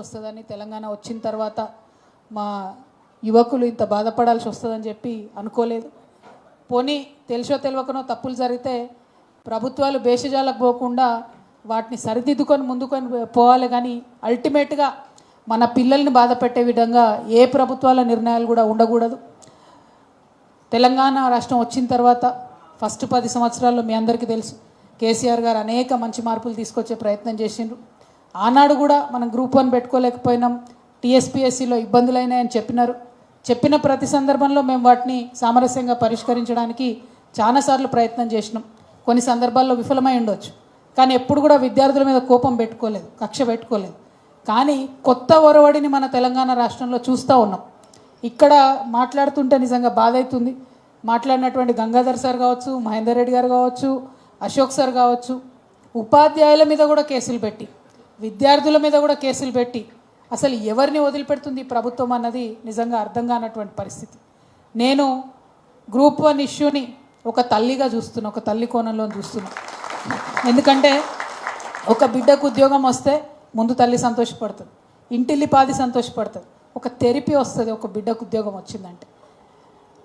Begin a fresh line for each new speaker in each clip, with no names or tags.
వస్తుందని తెలంగాణ వచ్చిన తర్వాత మా యువకులు ఇంత బాధపడాల్సి వస్తుందని చెప్పి అనుకోలేదు. పోనీ తెలిసో తెలియకనో తప్పులు జరిగితే ప్రభుత్వాలు భేషజాలకు పోకుండా వాటిని సరిదిద్దుకొని ముందుకొని పోవాలి కానీ అల్టిమేట్గా మన పిల్లల్ని బాధ పెట్టే విధంగా ఏ ప్రభుత్వాల నిర్ణయాలు కూడా ఉండకూడదు. తెలంగాణ రాష్ట్రం వచ్చిన తర్వాత ఫస్ట్ పది సంవత్సరాల్లో మీ అందరికీ తెలుసు కేసీఆర్ గారు అనేక మంచి మార్పులు తీసుకొచ్చే ప్రయత్నం చేసిండ్రు. ఆనాడు కూడా మనం గ్రూప్ వన్ పెట్టుకోలేకపోయినాం. టీఎస్పీఎస్సీలో ఇబ్బందులైనాయని చెప్పినారు. చెప్పిన ప్రతి సందర్భంలో మేము వాటిని సామరస్యంగా పరిష్కరించడానికి చాలాసార్లు ప్రయత్నం చేసినాం. కొన్ని సందర్భాల్లో విఫలమై ఉండొచ్చు. కానీ ఎప్పుడు కూడా విద్యార్థుల మీద కోపం పెట్టుకోలేదు కక్ష పెట్టుకోలేదు. కానీ కొత్త ఒరవడిని మన తెలంగాణ రాష్ట్రంలో చూస్తూ ఉన్నాం. ఇక్కడ మాట్లాడుతుంటే నిజంగా బాధ అవుతుంది. మాట్లాడినటువంటి గంగాధర్ సార్ కావచ్చు మహేందర్ రెడ్డి గారు కావచ్చు అశోక్ సార్ కావచ్చు ఉపాధ్యాయుల మీద కూడా కేసులు పెట్టి విద్యార్థుల మీద కూడా కేసులు పెట్టి అసలు ఎవరిని వదిలిపెడుతుంది ప్రభుత్వం అన్నది నిజంగా అర్థం కానటువంటి పరిస్థితి. నేను గ్రూప్ వన్ ఇష్యూని ఒక తల్లిగా చూస్తున్నా ఒక తల్లి కోణంలో చూస్తున్నా. ఎందుకంటే ఒక బిడ్డకు ఉద్యోగం వస్తే ముందు తల్లి సంతోషపడుతుంది ఇంటిల్లి పాది సంతోషపడుతుంది ఒక తెరిపి వస్తుంది ఒక బిడ్డకు ఉద్యోగం వచ్చిందంటే.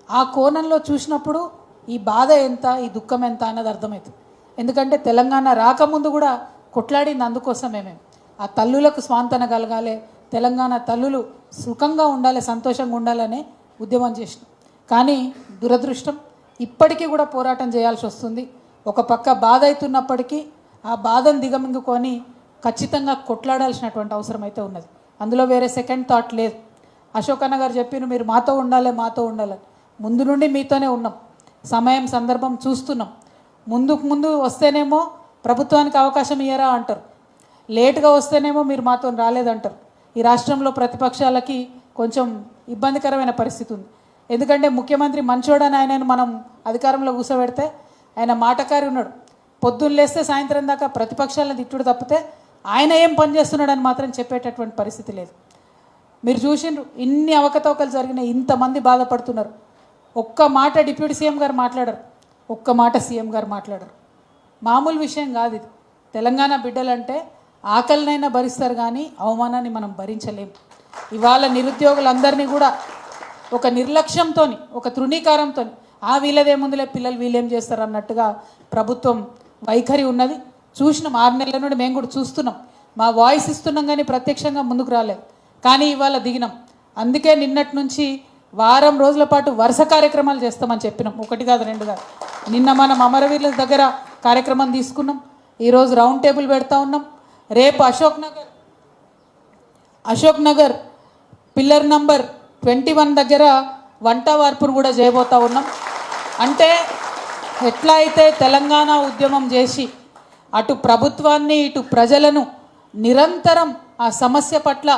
ఆ కోణంలో చూసినప్పుడు ఈ బాధ ఎంత ఈ దుఃఖం ఎంత అన్నది అర్థమవుతుంది. ఎందుకంటే తెలంగాణ రాకముందు కూడా కొట్లాడింది అందుకోసమే మేము. ఆ తల్లులకు స్వాంతన కలగాలి తెలంగాణ తల్లులు సుఖంగా ఉండాలి సంతోషంగా ఉండాలనే ఉద్యమం చేసినాం. కానీ దురదృష్టం ఇప్పటికీ కూడా పోరాటం చేయాల్సి వస్తుంది. ఒక పక్క బాధ అవుతున్నప్పటికీ ఆ బాధను దిగమింగుకొని ఖచ్చితంగా కొట్లాడాల్సినటువంటి అవసరం అయితే ఉన్నది. అందులో వేరే సెకండ్ థాట్ లేదు. అశోక్ అన్న గారు చెప్పిన మీరు మాతో ఉండాలి మాతో ఉండాలి ముందు నుండి మీతోనే ఉన్నాం. సమయం సందర్భం చూస్తున్నాం. ముందుకు ముందు వస్తేనేమో ప్రభుత్వానికి అవకాశం ఇయ్యరా అంటారు. లేటుగా వస్తేనేమో మీరు మాతో రాలేదంటారు. ఈ రాష్ట్రంలో ప్రతిపక్షాలకి కొంచెం ఇబ్బందికరమైన పరిస్థితి ఉంది. ఎందుకంటే ముఖ్యమంత్రి మంచోడని ఆయనను మనం అధికారంలో కూర్చోబెడితే ఆయన మాటకారి ఉన్నాడు. పొద్దున్న లేస్తే సాయంత్రం దాకా ప్రతిపక్షాలను తిట్టుడు తప్పితే ఆయన ఏం పని చేస్తున్నాడని మాత్రం చెప్పేటటువంటి పరిస్థితి లేదు. మీరు చూసిండ్రు ఇన్ని అవకతవకలు జరిగినాయి ఇంతమంది బాధపడుతున్నారు. ఒక్క మాట డిప్యూటీ సీఎం గారు మాట్లాడరు. ఒక్క మాట సీఎం గారు మాట్లాడరు. మామూలు విషయం కాదు ఇది. తెలంగాణ బిడ్డలంటే ఆకలినైనా భరిస్తారు కానీ అవమానాన్ని మనం భరించలేం. ఇవాళ నిరుద్యోగులందరినీ కూడా ఒక నిర్లక్ష్యంతో ఒక తృణీకారంతో ఆ వీళ్ళదేముందులే పిల్లలు వీళ్ళేం చేస్తారు అన్నట్టుగా ప్రభుత్వం వైఖరి ఉన్నది. చూసినాం ఆరు నెలల నుండి మేము కూడా చూస్తున్నాం. మా వాయిస్ ఇస్తున్నాం కానీ ప్రత్యక్షంగా ముందుకు రాలేదు. కానీ ఇవాళ దిగినాం. అందుకే నిన్నటి నుంచి వారం రోజుల పాటు వరుస కార్యక్రమాలు చేస్తామని చెప్పినాం. ఒకటి కాదు రెండు కాదు. నిన్న మనం అమరవీరుల దగ్గర కార్యక్రమం తీసుకున్నాం. ఈరోజు రౌండ్ టేబుల్ పెడతా ఉన్నాం. రేపు Ashok Nagar Ashok Nagar pillar number twenty one దగ్గర వంట వార్పును కూడా చేయబోతా ఉన్నాం. అంటే ఎట్లా అయితే తెలంగాణ ఉద్యమం చేసి అటు ప్రభుత్వాన్ని ఇటు ప్రజలను నిరంతరం ఆ సమస్య పట్ల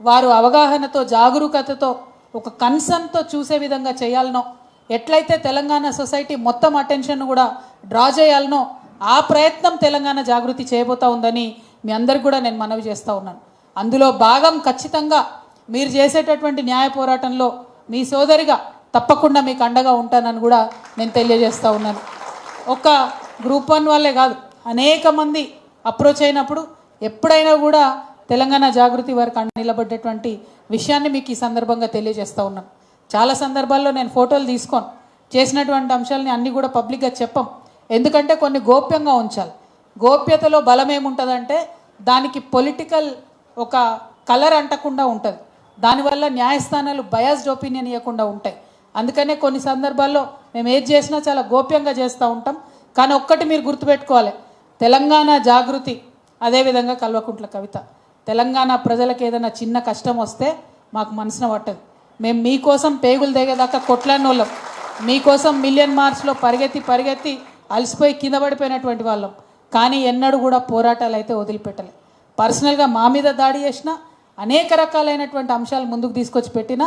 వారు అవగాహనతో జాగరూకతతో ఒక కన్సర్న్తో చూసే విధంగా చేయాలనో ఎట్లయితే తెలంగాణ సొసైటీ మొత్తం అటెన్షన్ కూడా డ్రా చేయాలనో ఆ ప్రయత్నం తెలంగాణ జాగృతి చేయబోతా ఉందని మీ అందరికి కూడా నేను మనవి చేస్తూ ఉన్నాను. అందులో భాగం ఖచ్చితంగా మీరు చేసేటటువంటి న్యాయ పోరాటంలో మీ సోదరిగా తప్పకుండా మీకు అండగా ఉంటానని కూడా నేను తెలియజేస్తూ ఉన్నాను. ఒక గ్రూప్ వన్ వాళ్ళే కాదు అనేక మంది అప్రోచ్ అయినప్పుడు ఎప్పుడైనా కూడా తెలంగాణ జాగృతి వారికి అండ నిలబడ్డటువంటి విషయాన్ని మీకు ఈ సందర్భంగా తెలియజేస్తూ ఉన్నాను. చాలా సందర్భాల్లో నేను ఫోటోలు తీసుకోను. చేసినటువంటి అంశాలని అన్నీ కూడా పబ్లిక్గా చెప్పం. ఎందుకంటే కొన్ని గోప్యంగా ఉంచాలి. గోప్యతలో బలం ఏముంటుందంటే దానికి పొలిటికల్ ఒక కలర్ అంటకుండా ఉంటుంది. దానివల్ల న్యాయస్థానాలు బయాస్డ్ ఒపీనియన్ ఇవ్వకుండా ఉంటాయి. అందుకనే కొన్ని సందర్భాల్లో మేము ఏది చేసినా చాలా గోప్యంగా చేస్తూ ఉంటాం. కానీ ఒక్కటి మీరు గుర్తుపెట్టుకోవాలి. తెలంగాణ జాగృతి అదేవిధంగా కల్వకుంట్ల కవిత. తెలంగాణ ప్రజలకు ఏదైనా చిన్న కష్టం వస్తే మాకు మనసున పట్టదు. మేము మీకోసం పేగులు దిగేదాకా కొట్లాడిన వాళ్ళం మీకోసం మిలియన్ మార్చ్లో పరిగెత్తి పరిగెత్తి అలసిపోయి కింద పడిపోయినటువంటి వాళ్ళం. కానీ ఎన్నడూ కూడా పోరాటాలు అయితే వదిలిపెట్టలే. పర్సనల్గా మా మీద దాడి చేసిన అనేక రకాలైనటువంటి అంశాలు ముందుకు తీసుకొచ్చి పెట్టిన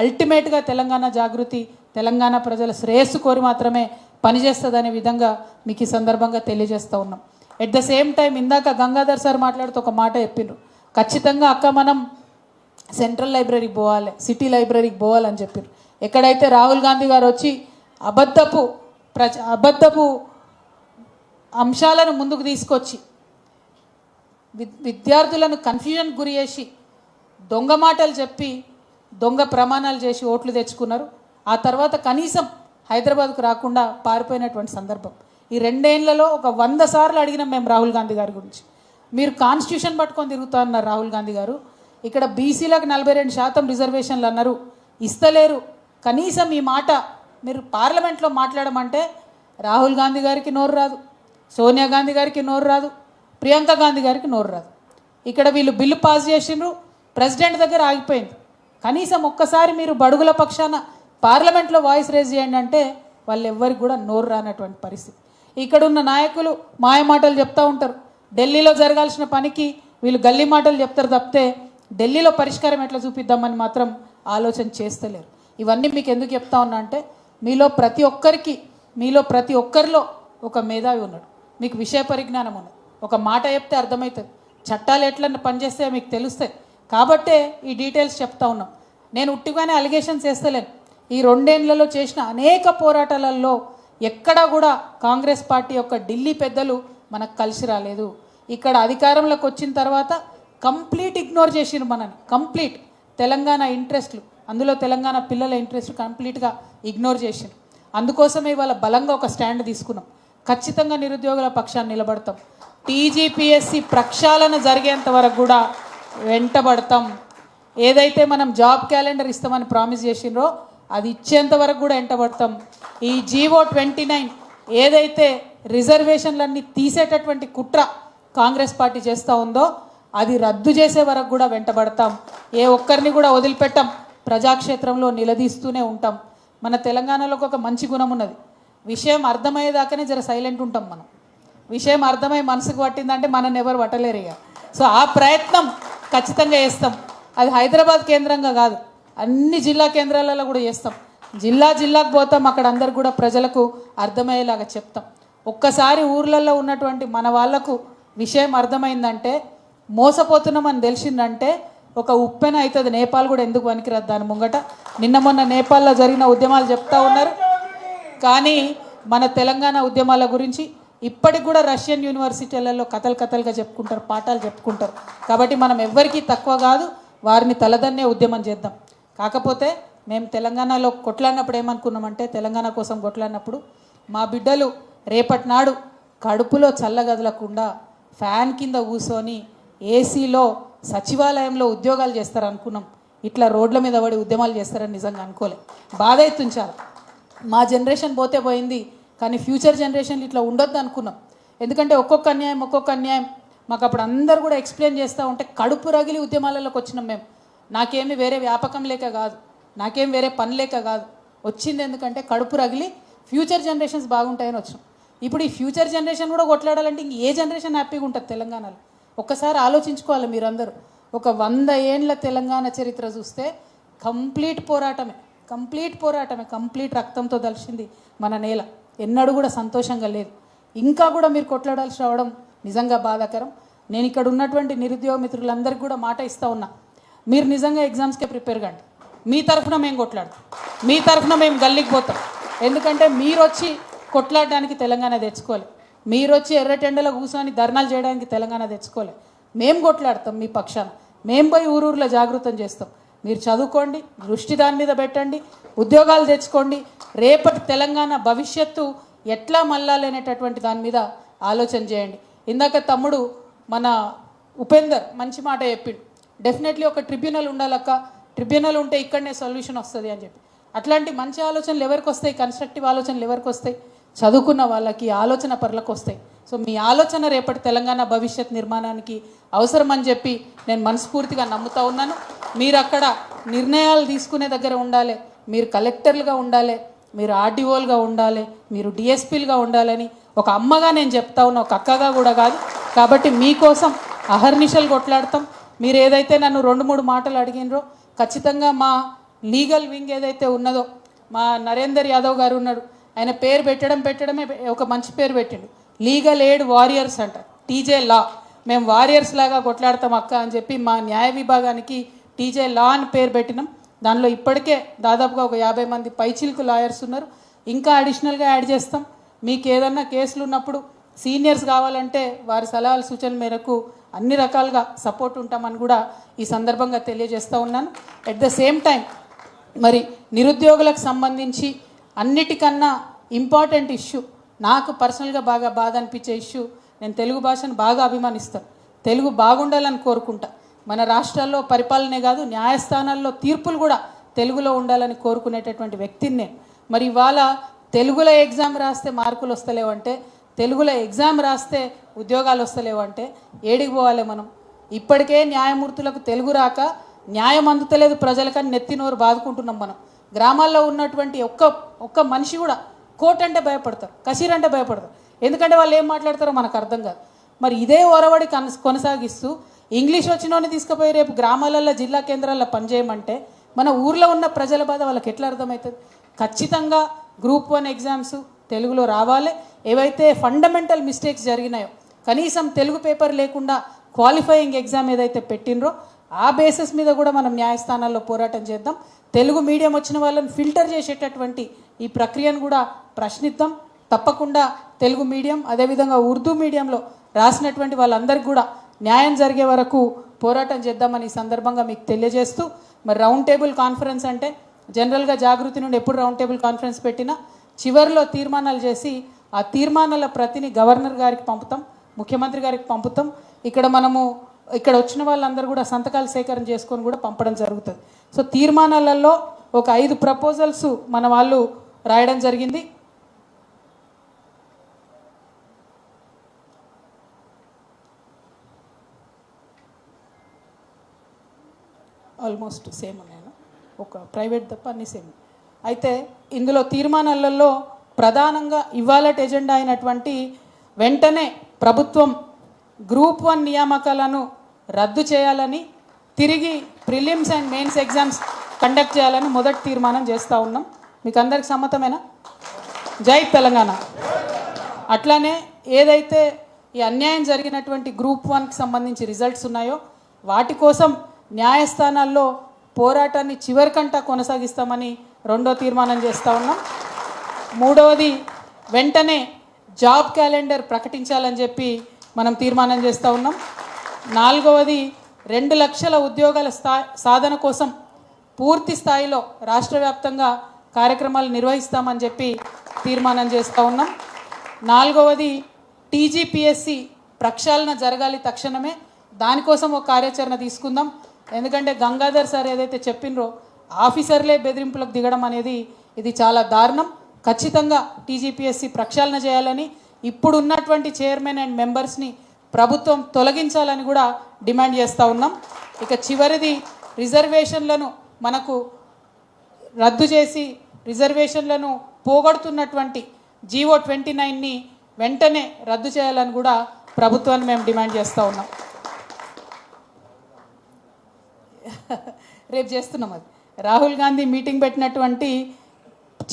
అల్టిమేట్గా తెలంగాణ జాగృతి తెలంగాణ ప్రజల శ్రేయస్సు కోరి మాత్రమే పనిచేస్తుందనే విధంగా మీకు ఈ సందర్భంగా తెలియజేస్తూ ఉన్నాం. ఎట్ ద సేమ్ టైం ఇందాక గంగాధర్ సార్ మాట్లాడుతూ ఒక మాట చెప్పిండ్రు ఖచ్చితంగా అక్క మనం సెంట్రల్ లైబ్రరీకి పోవాలి సిటీ లైబ్రరీకి పోవాలని చెప్పారు ఎక్కడైతే రాహుల్ గాంధీ గారు వచ్చి అబద్ధపు ప్రచ అబద్ధపు అంశాలను ముందుకు తీసుకొచ్చి విద్యార్థులను కన్ఫ్యూజన్ గురి చేసి దొంగ మాటలు చెప్పి దొంగ ప్రమాణాలు చేసి ఓట్లు తెచ్చుకున్నారు. ఆ తర్వాత కనీసం హైదరాబాద్కు రాకుండా పారిపోయినటువంటి సందర్భం. ఈ రెండేళ్ళలో ఒక వంద సార్లు అడిగినాం మేము రాహుల్ గాంధీ గారి గురించి. మీరు కాన్స్టిట్యూషన్ పట్టుకొని తిరుగుతా అన్నారు రాహుల్ గాంధీ గారు. ఇక్కడ బీసీలకు నలభై రెండు శాతం రిజర్వేషన్లు అన్నారు. ఇస్తలేరు. కనీసం ఈ మాట మీరు పార్లమెంట్లో మాట్లాడమంటే రాహుల్ గాంధీ గారికి నోరు రాదు. సోనియా గాంధీ గారికి నోరు రాదు. ప్రియాంక గాంధీ గారికి నోరు రాదు. ఇక్కడ వీళ్ళు బిల్లు పాస్ చేసిండ్రు. ప్రెసిడెంట్ దగ్గర ఆగిపోయింది. కనీసం ఒక్కసారి మీరు బడుగుల పక్షాన పార్లమెంట్లో వాయిస్ రేజ్ చేయండి అంటే వాళ్ళు ఎవ్వరికి కూడా నోరు రానటువంటి పరిస్థితి. ఇక్కడ ఉన్న నాయకులు మాయ మాటలు ఉంటారు. ఢిల్లీలో జరగాల్సిన పనికి వీళ్ళు గల్లీ మాటలు చెప్తారు తప్పితే ఢిల్లీలో పరిష్కారం ఎట్లా చూపిద్దామని మాత్రం ఆలోచన చేస్తలేరు. ఇవన్నీ మీకు ఎందుకు చెప్తా ఉన్నా అంటే మీలో ప్రతి ఒక్కరికి మీలో ప్రతి ఒక్కరిలో ఒక మేధావి ఉన్నాడు. మీకు విషయ పరిజ్ఞానం ఉన్నది. ఒక మాట చెప్తే అర్థమవుతుంది చట్టాలు ఎట్లా పనిచేస్తే మీకు తెలుస్తాయి. కాబట్టే ఈ డీటెయిల్స్ చెప్తా ఉన్నాం. నేను ఉట్టిగానే అలిగేషన్స్ వేస్తలేను ఈ రెండేళ్ళలో చేసిన అనేక పోరాటాలలో ఎక్కడా కూడా కాంగ్రెస్ పార్టీ యొక్క ఢిల్లీ పెద్దలు మనకు కలిసి రాలేదు. ఇక్కడ అధికారంలోకి వచ్చిన తర్వాత కంప్లీట్ ఇగ్నోర్ చేసిండ్రు మనని కంప్లీట్. తెలంగాణ ఇంట్రెస్ట్లు. అందులో తెలంగాణ పిల్లల ఇంట్రెస్ట్ కంప్లీట్గా ఇగ్నోర్ చేసిండ్రు. అందుకోసమే ఇవాళ బలంగా ఒక స్టాండ్ తీసుకున్నాం. ఖచ్చితంగా నిరుద్యోగుల పక్షాన్ని నిలబడతాం. టీజీపీఎస్సి ప్రక్షాళన జరిగేంత వరకు కూడా వెంటబడతాం. ఏదైతే మనం జాబ్ క్యాలెండర్ ఇస్తామని ప్రామిస్ చేసిండ్రో అది ఇచ్చేంత వరకు కూడా వెంటబడతాం. ఈ జీవో ట్వంటీ నైన్ ఏదైతే రిజర్వేషన్లన్నీ తీసేటటువంటి కుట్ర కాంగ్రెస్ పార్టీ చేస్తూ ఉందో అది రద్దు చేసే వరకు కూడా వెంటబడతాం. ఏ ఒక్కరిని కూడా వదిలిపెట్టాం. ప్రజాక్షేత్రంలో నిలదీస్తూనే ఉంటాం. మన తెలంగాణలో ఒక మంచి గుణం ఉన్నది. విషయం అర్థమయ్యేదాకానే జర సైలెంట్ ఉంటాం మనం. విషయం అర్థమై మనసుకు పట్టిందంటే మనల్ని ఎవరు పట్టలేరు ఇక. సో ఆ ప్రయత్నం ఖచ్చితంగా చేస్తాం. అది హైదరాబాద్ కేంద్రంగా కాదు. అన్ని జిల్లా కేంద్రాలలో కూడా చేస్తాం. జిల్లా జిల్లాకు పోతాం. అక్కడ అందరు కూడా ప్రజలకు అర్థమయ్యేలాగా చెప్తాం. ఒక్కసారి ఊర్లలో ఉన్నటువంటి మన వాళ్ళకు విషయం అర్థమైందంటే మోసపోతున్నామని తెలిసిందంటే ఒక ఉప్పెన అవుతుంది. నేపాల్ కూడా ఎందుకు పనికిరాదు దాని ముంగట? నిన్న మొన్న నేపాల్లో జరిగిన ఉద్యమాలు చెప్తా ఉన్నారు. కానీ మన తెలంగాణ ఉద్యమాల గురించి ఇప్పటికి కూడా రష్యన్ యూనివర్సిటీలలో కథలు కథలుగా చెప్పుకుంటారు పాఠాలు చెప్పుకుంటారు. కాబట్టి మనం ఎవ్వరికీ తక్కువ కాదు వారిని తలదన్నే ఉద్యమం చేద్దాం. కాకపోతే మేము తెలంగాణలో కొట్లాడినప్పుడు ఏమనుకున్నామంటే తెలంగాణ కోసం కొట్లాడినప్పుడు మా బిడ్డలు రేపటి నాడు కడుపులో చల్లగదలకుండా ఫ్యాన్ కింద కూర్చొని ఏసీలో సచివాలయంలో ఉద్యోగాలు చేస్తారు అనుకున్నాం ఇట్లా రోడ్ల మీద పడి ఉద్యమాలు చేస్తారని నిజంగా అనుకోలే. బాధ ఎత్తుంచారు మా జనరేషన్ పోతే పోయింది కానీ ఫ్యూచర్ జనరేషన్లు ఇట్లా ఉండొద్దు అనుకున్నాం. ఎందుకంటే ఒక్కొక్క అన్యాయం ఒక్కొక్క అన్యాయం. మాకు అప్పుడు అందరు కూడా ఎక్స్ప్లెయిన్ చేస్తూ ఉంటే కడుపు రగిలి ఉద్యమాలలోకి వచ్చినాం మేము. నాకేమి వేరే వ్యాపకం లేక కాదు. నాకేం వేరే పని లేక కాదు. వచ్చింది ఎందుకంటే కడుపు రగిలి ఫ్యూచర్ జనరేషన్స్ బాగుంటాయని వచ్చినాం. ఇప్పుడు ఈ ఫ్యూచర్ జనరేషన్ కూడా కొట్లాడాలంటే ఇంక ఏ జనరేషన్ హ్యాపీగా ఉంటుంది తెలంగాణలో? ఒక్కసారి ఆలోచించుకోవాలి మీరందరూ. ఒక వంద ఏండ్ల తెలంగాణ చరిత్ర చూస్తే కంప్లీట్ పోరాటమే కంప్లీట్ పోరాటమే కంప్లీట్ రక్తంతో దలిచింది మన నేల. ఎన్నడూ కూడా సంతోషంగా లేదు. ఇంకా కూడా మీరు కొట్లాడాల్సి రావడం నిజంగా బాధాకరం. నేను ఇక్కడ ఉన్నటువంటి నిరుద్యోగ మిత్రులందరికీ కూడా మాట ఇస్తా ఉన్నా. మీరు నిజంగా ఎగ్జామ్స్కే ప్రిపేర్ కండి. మీ తరఫున మేము కొట్లాడతాం. మీ తరఫున మేము గల్లీకి పోతాం. ఎందుకంటే మీరు వచ్చి కొట్లాడడానికి తెలంగాణ తెచ్చుకోవాలి. మీరు వచ్చి ఎర్రటెండలో కూర్చొని ధర్నాలు చేయడానికి తెలంగాణ తెచ్చుకోలే. మేము కొట్లాడతాం మీ పక్షాన. మేము పోయి ఊరూరులో జాగృతం చేస్తాం. మీరు చదువుకోండి దృష్టి దాని మీద పెట్టండి ఉద్యోగాలు తెచ్చుకోండి. రేపటి తెలంగాణ భవిష్యత్తు ఎట్లా మల్లాలి అనేటటువంటి దాని మీద ఆలోచన చేయండి. ఇందాక తమ్ముడు మన ఉపేందర్ మంచి మాట చెప్పిండు. డెఫినెట్లీ ఒక ట్రిబ్యునల్ ఉండాలక్క. ట్రిబ్యునల్ ఉంటే ఇక్కడనే సొల్యూషన్ వస్తుంది అని చెప్పి. అట్లాంటి మంచి ఆలోచనలు ఎవరికి వస్తాయి? కన్స్ట్రక్టివ్ ఆలోచనలు ఎవరికి వస్తాయి? చదువుకున్న వాళ్ళకి ఆలోచన పరులకు వస్తాయి. సో మీ ఆలోచన రేపటి తెలంగాణ భవిష్యత్ నిర్మాణానికి అవసరం అని చెప్పి నేను మనస్ఫూర్తిగా నమ్ముతా ఉన్నాను. మీరు అక్కడ నిర్ణయాలు తీసుకునే దగ్గర ఉండాలి. మీరు కలెక్టర్లుగా ఉండాలి. మీరు ఆర్డీఓలుగా ఉండాలి. మీరు డిఎస్పీలుగా ఉండాలని ఒక అమ్మగా నేను చెప్తా ఉన్నా ఒక అక్కగా కూడా కాదు. కాబట్టి మీకోసం అహర్నిశలు కొట్లాడతాం. మీరు ఏదైతే నన్ను రెండు మూడు మాటలు అడిగినరో ఖచ్చితంగా మా లీగల్ వింగ్ ఏదైతే ఉన్నదో మా నరేందర్ యాదవ్ గారు ఉన్నాడు ఆయన పేరు పెట్టడం పెట్టడమే ఒక మంచి పేరు పెట్టిండు. లీగల్ ఎయిడ్ వారియర్స్ అంట టీజే లా. మేము వారియర్స్ లాగా కొట్లాడతాం అక్క అని చెప్పి మా న్యాయ విభాగానికి టీజే లా అని పేరు పెట్టినాం. దానిలో ఇప్పటికే దాదాపుగా ఒక యాభై మంది పైచిల్కు లాయర్స్ ఉన్నారు. ఇంకా అడిషనల్గా యాడ్ చేస్తాం. మీకు ఏదన్నా కేసులు ఉన్నప్పుడు సీనియర్స్ కావాలంటే వారి సలహాల సూచనల మేరకు అన్ని రకాలుగా సపోర్ట్ ఉంటామని కూడా ఈ సందర్భంగా తెలియజేస్తూ ఉన్నాను. ఎట్ ద సేమ్ టైం మరి నిరుద్యోగులకు సంబంధించి అన్నిటికన్నా ఇంపార్టెంట్ ఇష్యూ. నాకు పర్సనల్గా బాగా బాధ అనిపించే ఇష్యూ. నేను తెలుగు భాషను బాగా అభిమానిస్తాను తెలుగు బాగుండాలని కోరుకుంటా. మన రాష్ట్రాల్లో పరిపాలనే కాదు న్యాయస్థానాల్లో తీర్పులు కూడా తెలుగులో ఉండాలని కోరుకునేటటువంటి వ్యక్తిని నేను. మరి ఇవాళ తెలుగులో ఎగ్జామ్ రాస్తే మార్కులు వస్తలేవంటే తెలుగులో ఎగ్జామ్ రాస్తే ఉద్యోగాలు వస్తలేవంటే ఏడికి పోవాలి మనం? ఇప్పటికే న్యాయమూర్తులకు తెలుగు రాక న్యాయం అందుతలేదు ప్రజలకని నెత్తినోరు బాదుకుంటున్నాం మనం. గ్రామాల్లో ఉన్నటువంటి ఒక్క ఒక్క మనిషి కూడా కోర్టు అంటే భయపడతారు కసీర్ అంటే భయపడతారు. ఎందుకంటే వాళ్ళు ఏం మాట్లాడతారో మనకు అర్థం కాదు. మరి ఇదే ఒరవడి కొనసాగిస్తూ ఇంగ్లీష్ వచ్చినోని తీసుకుపోయి రేపు గ్రామాలలో జిల్లా కేంద్రాల్లో పనిచేయమంటే మన ఊర్లో ఉన్న ప్రజల బాధ వాళ్ళకి ఎట్లా అర్థమవుతుంది? ఖచ్చితంగా గ్రూప్ వన్ ఎగ్జామ్స్ తెలుగులో రావాలి. ఏవైతే ఫండమెంటల్ మిస్టేక్స్ జరిగినాయో కనీసం తెలుగు పేపర్ లేకుండా క్వాలిఫైయింగ్ ఎగ్జామ్ ఏదైతే పెట్టినరో ఆ బేసిస్ మీద కూడా మనం న్యాయస్థానాల్లో పోరాటం చేద్దాం. తెలుగు మీడియం వచ్చిన వాళ్ళని ఫిల్టర్ చేసేటటువంటి ఈ ప్రక్రియను కూడా ప్రశ్నిద్దాం. తప్పకుండా తెలుగు మీడియం అదేవిధంగా ఉర్దూ మీడియంలో రాసినటువంటి వాళ్ళందరికీ కూడా న్యాయం జరిగే వరకు పోరాటం చేద్దామని ఈ సందర్భంగా మీకు తెలియజేస్తూ మరి రౌండ్ టేబుల్ కాన్ఫరెన్స్ అంటే జనరల్గా జాగృతి నుండి ఎప్పుడు రౌండ్ టేబుల్ కాన్ఫరెన్స్ పెట్టినా చివరిలో తీర్మానాలు చేసి ఆ తీర్మానాల ప్రతిని గవర్నర్ గారికి పంపుతాం ముఖ్యమంత్రి గారికి పంపుతాం. ఇక్కడ మనము ఇక్కడ వచ్చిన వాళ్ళందరూ కూడా సంతకాలు సేకరణ చేసుకొని కూడా పంపడం జరుగుతుంది. సో తీర్మానాలలో ఒక ఐదు ప్రపోజల్స్ మన వాళ్ళు రాయడం జరిగింది. ఆల్మోస్ట్ సేమ్ నేను ఒక ప్రైవేట్ తప్ప అన్ని సేమ్ అయితే ఇందులో తీర్మానాలలో ప్రధానంగా ఇవాళ ఎజెండా అయినటువంటి వెంటనే ప్రభుత్వం గ్రూప్ వన్ నియామకాలను రద్దు చేయాలని తిరిగి prelims and mains exams conduct చేయాలని మొదటి తీర్మానం చేస్తూ ఉన్నాం. మీకు అందరికి సమ్మతమేనా? జై తెలంగాణ. అట్లానే ఏదైతే ఈ అన్యాయం జరిగినటువంటి గ్రూప్ వన్కి సంబంధించి రిజల్ట్స్ ఉన్నాయో వాటి కోసం న్యాయస్థానాల్లో పోరాటాన్ని చివరికంటా కొనసాగిస్తామని రెండో తీర్మానం చేస్తూ ఉన్నాం. మూడవది వెంటనే జాబ్ క్యాలెండర్ ప్రకటించాలని చెప్పి మనం తీర్మానం చేస్తూ ఉన్నాం. నాలుగవది రెండు లక్షల ఉద్యోగాల స్థా సాధన కోసం పూర్తి స్థాయిలో రాష్ట్ర వ్యాప్తంగా కార్యక్రమాలు నిర్వహిస్తామని చెప్పి తీర్మానం చేస్తూ ఉన్నాం. నాలుగవది టీజీపీఎస్సి ప్రక్షాళన జరగాలి తక్షణమే. దానికోసం ఒక కార్యాచరణ తీసుకుందాం. ఎందుకంటే గంగాధర్ సార్ ఏదైతే చెప్పినరో ఆఫీసర్లే బెదిరింపులకు దిగడం అనేది ఇది చాలా దారుణం. ఖచ్చితంగా టీజీపీఎస్సి ప్రక్షాళన చేయాలని ఇప్పుడున్నటువంటి చైర్మన్ అండ్ మెంబర్స్ని ప్రభుత్వం తొలగించాలని కూడా డిమాండ్ చేస్తూ ఉన్నాం. ఇక చివరిది రిజర్వేషన్లను మనకు రద్దు చేసి రిజర్వేషన్లను పోగొడుతున్నటువంటి జీవో ట్వంటీ నైన్ని వెంటనే రద్దు చేయాలని కూడా ప్రభుత్వాన్ని మేము డిమాండ్ చేస్తూ ఉన్నాం. రేపు చేస్తున్నాం అది. రాహుల్ గాంధీ మీటింగ్ పెట్టినటువంటి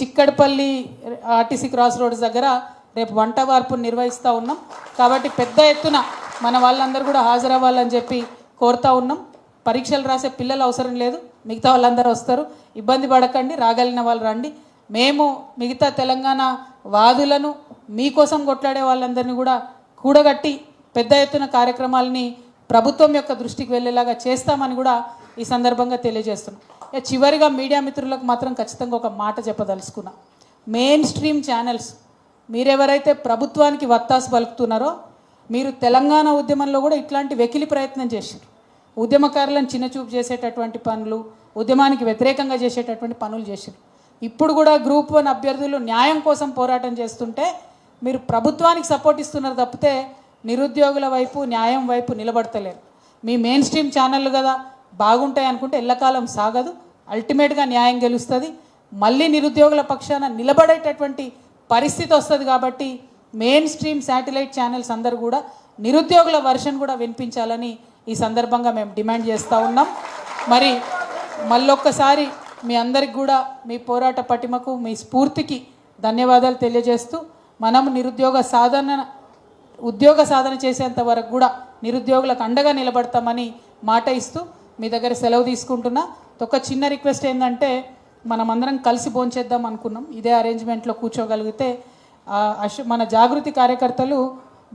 చిక్కడపల్లి ఆర్టీసీ క్రాస్ రోడ్స్ దగ్గర రేపు వంట వార్పును నిర్వహిస్తూ ఉన్నాం. కాబట్టి పెద్ద ఎత్తున మన వాళ్ళందరూ కూడా హాజరవ్వాలని చెప్పి కోరుతా ఉన్నాం. పరీక్షలు రాసే పిల్లలు అవసరం లేదు. మిగతా వాళ్ళందరూ వస్తారు. ఇబ్బంది పడకండి రాగలిగిన వాళ్ళు రండి. మేము మిగతా తెలంగాణ వాదులను మీకోసం కొట్లాడే వాళ్ళందరినీ కూడా కూడగట్టి పెద్ద ఎత్తున కార్యక్రమాలని ప్రభుత్వం యొక్క దృష్టికి వెళ్ళేలాగా చేస్తామని కూడా ఈ సందర్భంగా తెలియజేస్తున్నాం. ఇక చివరిగా మీడియా మిత్రులకు మాత్రం ఖచ్చితంగా ఒక మాట చెప్పదలుచుకున్నా. మెయిన్ స్ట్రీమ్ ఛానల్స్ మీరెవరైతే ప్రభుత్వానికి వత్తాసు పలుకుతున్నారో మీరు తెలంగాణ ఉద్యమంలో కూడా ఇట్లాంటి వెకిలి ప్రయత్నం చేశారు. ఉద్యమకారులను చిన్నచూపు చేసేటటువంటి పనులు ఉద్యమానికి వ్యతిరేకంగా చేసేటటువంటి పనులు చేశారు. ఇప్పుడు కూడా గ్రూప్ వన్ అభ్యర్థులు న్యాయం కోసం పోరాటం చేస్తుంటే మీరు ప్రభుత్వానికి సపోర్ట్ ఇస్తున్నారు తప్పితే నిరుద్యోగుల వైపు న్యాయం వైపు నిలబడతలేరు. మీ మెయిన్ స్ట్రీమ్ ఛానళ్ళు కదా బాగుంటాయి అనుకుంటే ఎల్లకాలం సాగదు. అల్టిమేట్గా న్యాయం గెలుస్తుంది. మళ్ళీ నిరుద్యోగుల పక్షాన నిలబడేటటువంటి పరిస్థితి వస్తుంది కాబట్టి మెయిన్ స్ట్రీమ్ శాటిలైట్ ఛానల్స్ అందరూ కూడా నిరుద్యోగుల వర్షన్ కూడా వినిపించాలని ఈ సందర్భంగా మేము డిమాండ్ చేస్తూ ఉన్నాం. మరి మళ్ళొక్కసారి మీ అందరికి కూడా మీ పోరాట పటిమకు మీ స్ఫూర్తికి ధన్యవాదాలు తెలియజేస్తూ మనం నిరుద్యోగ సాధన ఉద్యోగ సాధన చేసేంత వరకు కూడా నిరుద్యోగులకు అండగా నిలబడతామని మాట ఇస్తూ మీ దగ్గర సెలవు తీసుకుంటున్నా. ఒక చిన్న రిక్వెస్ట్ ఏంటంటే మనం అందరం కలిసి భోంచేద్దాం అనుకున్నాం. ఇదే అరేంజ్మెంట్లో కూర్చోగలిగితే మన జాగృతి కార్యకర్తలు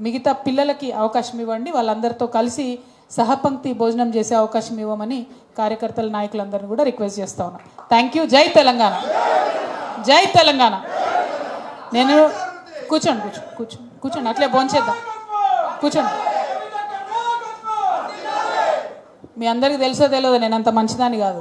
మిగతా పిల్లలకి అవకాశం ఇవ్వండి. వాళ్ళందరితో కలిసి సహపంక్తి భోజనం చేసే అవకాశం ఇవ్వమని కార్యకర్తల నాయకులందరినీ కూడా రిక్వెస్ట్ చేస్తా ఉన్నాం. థ్యాంక్ యూ జై తెలంగాణ. జై తెలంగాణ. నేను కూర్చోండి కూర్చోండి కూర్చోండి కూర్చోండి. అట్లే భోంచేద్దాం. కూర్చోండి. మీ అందరికీ తెలుసో తెలియదు నేను అంత మంచిదాన్ని కాదు.